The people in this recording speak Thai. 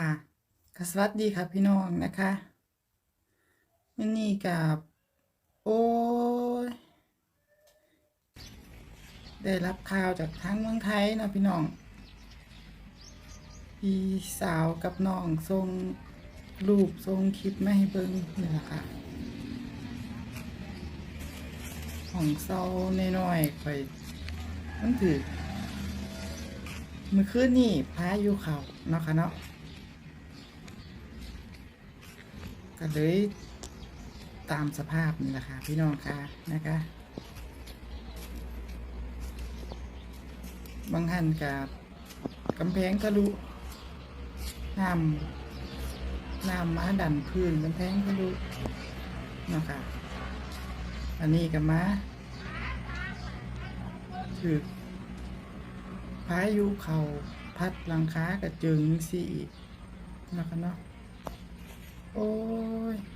ค่ะกสวัสดีค่ะพี่น้องนะคะวันนี้กับโอ้ยได้รับข่าวจากทางเมืองไทยนะพี่น้องพี่สาวกับน้องส่งรูปส่งคลิปมาให้เบิ่งนี่แหละค่ะ ของเศร้าน้อยๆไปมันถือเมื่อคืนนี่พายุเขาเนาะค่ะเนาะ ก็เลยตามสภาพนี่แหละค่ะ พี่น้องค่ะนะคะ บางท่านกับกำแพงทะลุน้ำน้ำม้าดันพื้นกำแพงทะลุนะคะอันนี้ก็มาถือพายุเขาพัดหลังคากระจึงสิอีกนะคะเนาะ โอ้ย